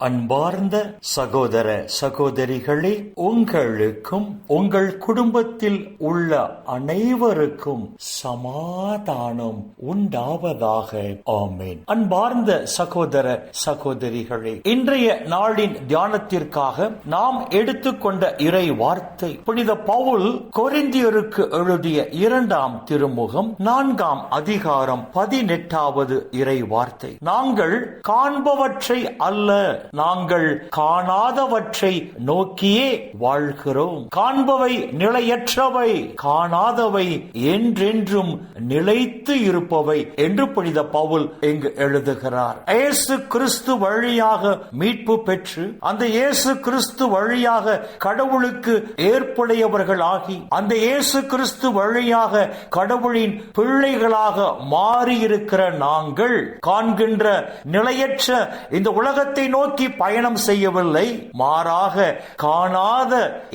அன்பார்ந்த சகோதர சகோதரிகளே உங்களுக்கும் உங்கள் குடும்பத்தில் உள்ள அனைவருக்கும் சமாதானம் உண்டாவதாக. ஆமேன். அன்பார்ந்த சகோதர சகோதரிகளே இன்றைய நாளின் தியானத்திற்காக நாம் எடுத்துக்கொண்ட இறை வார்த்தை புனித பவுல் கொரிந்தியருக்கு எழுதிய இரண்டாம் திருமுகம் நான்காம் அதிகாரம் பதினெட்டாவது இறை வார்த்தை நாங்கள் காண்பவற்றை அல்ல நாங்கள் காணாதவற்றை நோக்கியே வாழ்கிறோம். காண்பவை நிலையற்றவை காணாதவை என்றென்றும் நிலைத்து இருப்பவை என்று புனித பவுல் இங்கு எழுதுகிறார். இயேசு கிறிஸ்து வழியாக மீட்பு பெற்று அந்த இயேசு கிறிஸ்து வழியாக கடவுளுக்கு ஏற்புடையவர்கள் ஆகி அந்த இயேசு கிறிஸ்து வழியாக கடவுளின் பிள்ளைகளாக மாறியிருக்கிற நாங்கள் காண்கின்ற நிலையற்ற இந்த உலகத்தை நோக்கி நோக்கி பயணம் செய்யவில்லை. மாறாக காணாத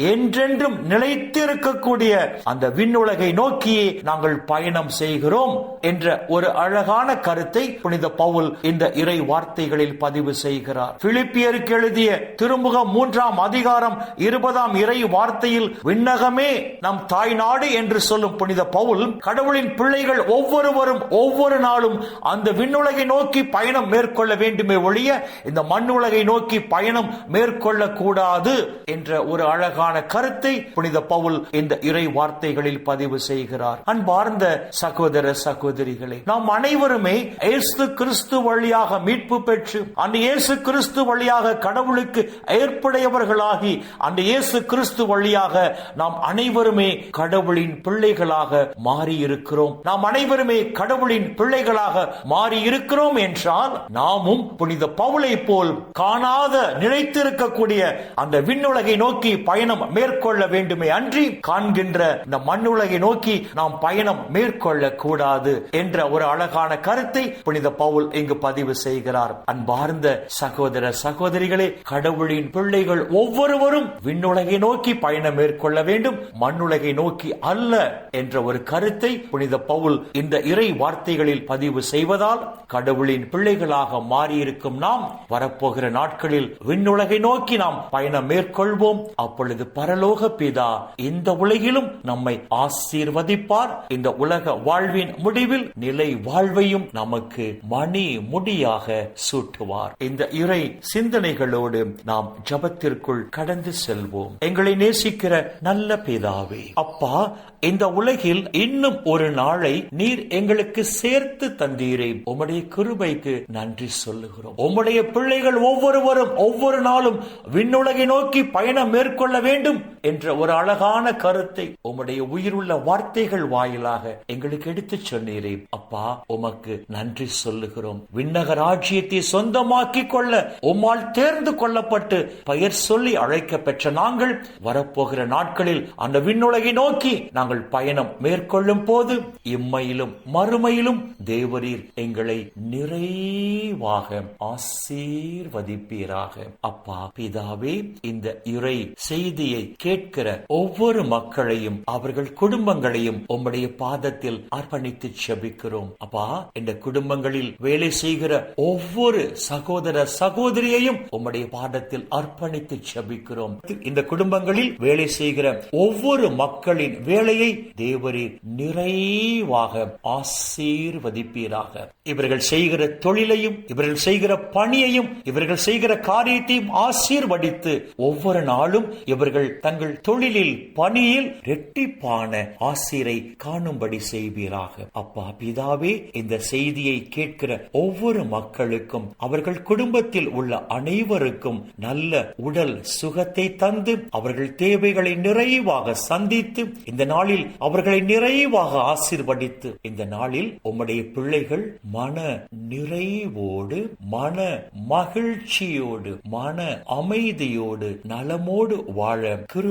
என்றென்றும் நிலைத்திருக்கக்கூடிய அந்த விண்ணுலகை நோக்கி நாங்கள் பயணம் செய்கிறோம் என்ற ஒரு அழகான கருத்தை புனித பவுல் இந்த இறை வார்த்தைகளில் பதிவு செய்கிறார். பிலிப்பியருக்கு எழுதிய திருமுக மூன்றாம் அதிகாரம் இருபதாம் இறை வார்த்தையில் விண்ணகமே நம் தாய் நாடு என்று சொல்லும் புனித பவுல் கடவுளின் பிள்ளைகள் ஒவ்வொருவரும் ஒவ்வொரு நாளும் அந்த விண்ணுலகை நோக்கி பயணம் மேற்கொள்ள வேண்டுமே ஒழிய இந்த மண்ணுலக நோக்கி பயணம் மேற்கொள்ள கூடாது என்ற ஒரு அழகான கருத்தை புனித பவுல் இந்த இறை வார்த்தைகளில் பதிவு செய்கிறார். அன்பார்ந்த சகோதர சகோதரிகளே நாம் அனைவருமே இயேசு கிறிஸ்து வழியாக மீட்பு பெற்று அந்த இயேசு கிறிஸ்து வழியாக கடவுளுக்கு ஏற்புடையவர்களாகி அந்த இயேசு கிறிஸ்து வழியாக நாம் அனைவருமே கடவுளின் பிள்ளைகளாக மாறி இருக்கிறோம் நாம் அனைவருமே கடவுளின் பிள்ளைகளாக மாறி இருக்கிறோம் என்றால் நாமும் புனித பவுளை போல் காணாத நிலைத்திருக்கக்கூடிய அந்த விண்ணுலகை நோக்கி பயணம் மேற்கொள்ள வேண்டுமே அன்றி காண்கின்ற இந்த மண்ணுலகை நோக்கி நாம் பயணம் மேற்கொள்ள கூடாது என்ற ஒரு அழகான கருத்தை புனித பவுல் இங்கு பதிவு செய்கிறார். அன்பார்ந்த சகோதர சகோதரிகளே கடவுளின் பிள்ளைகள் ஒவ்வொருவரும் விண்ணுலகை நோக்கி பயணம் மேற்கொள்ள வேண்டும் மண்ணுலகை நோக்கி அல்ல என்ற ஒரு கருத்தை புனித பவுல் இந்த இறை வார்த்தைகளில் பதிவு செய்வதால் கடவுளின் பிள்ளைகளாக மாறியிருக்கும் நாம் வரப்போகிற நாட்களில் விண்ணுலகை நோக்கி நாம் பயணம் மேற்கொள்வோம். அப்பொழுது பரலோக பிதா இந்த உலகிலும் நம்மை ஆசீர்வதிப்பார். இந்த உலக வாழ்வின் முடிவில் நிலை வாழ்வையும் நமக்கு மணி முடியாக சூட்டுவார். இந்த இறை சிந்தனைகளோடு நாம் ஜபத்திற்குள் கடந்து செல்வோம். எங்களை நேசிக்கிற நல்ல பிதாவே அப்பா இந்த உலகில் இன்னும் ஒரு நாளை நீர் எங்களுக்கு சேர்த்து தந்தீரே. உம்முடைய கிருபைக்கு நன்றி சொல்லுகிறோம். உம்முடைய பிள்ளைகள் ஒவ்வொருவரும் ஒவ்வொரு நாளும் விண்ணுலகை நோக்கி பயணம் மேற்கொள்ள வேண்டும். என்ற ஒரு அழகான கருத்தை உம்முடைய உயிருள்ள வார்த்தைகள் வாயிலாக எங்களுக்கு எடுத்துச் சொன்னீரே. அப்பா உமக்கு நன்றி சொல்லுகிறோம். விண்ணக ராஜ்யத்தை சொந்தமாக்கிக் கொள்ள உம்மால் தேர்ந்து கொள்ளப்பட்டு பெயர் சொல்லி அழைக்க பெற்ற நாங்கள் வரப்போகிற நாட்களில் அந்த விண்ணுலகை நோக்கி நாங்கள் பயணம் மேற்கொள்ளும் போது இம்மையிலும் மறுமையிலும் தேவரீர் எங்களை நிறைவாக ஆசீர்வதிப்பீராக. அப்பா பிதாவே இந்த இறை செய்தியை கே கேட்கிற ஒவ்வொரு மக்களையும் அவர்கள் குடும்பங்களையும் உம்முடைய பாதத்தில் அர்ப்பணித்து செபிக்கிறோம். அப்பா இந்த குடும்பங்களில் வேலை செய்கிற ஒவ்வொரு சகோதர சகோதரியையும் உம்முடைய பாதத்தில் அர்ப்பணித்து செபிக்கிறோம். இந்த குடும்பங்களில் வேலை செய்கிற ஒவ்வொரு மக்களின் வேலையை தேவரீர் நிறைவாக ஆசீர்வதிப்பீராக. இவர்கள் செய்கிற தொழிலையும் இவர்கள் செய்கிற பணியையும் இவர்கள் செய்கிற காரியத்தையும் ஆசீர்வதித்து ஒவ்வொரு நாளும் இவர்கள் தங்கள் தொழிலில் பணியில் ரெட்டிப்பான ஆசிரை காணும்படி செய்வீராக. அப்பா பிதாவே இந்த செய்தியை கேட்கிற ஒவ்வொரு மக்களுக்கும் அவர்கள் குடும்பத்தில் உள்ள அனைவருக்கும் நல்ல உடல் சுகத்தை தந்து அவர்கள் தேவைகளை நிறைவாக சந்தித்து இந்த நாளில் அவர்களை நிறைவாக ஆசீர்வதித்து இந்த நாளில் உம்முடைய பிள்ளைகள் மன நிறைவோடு மன மகிழ்ச்சியோடு மன அமைதியோடு நலமோடு வாழ கிரு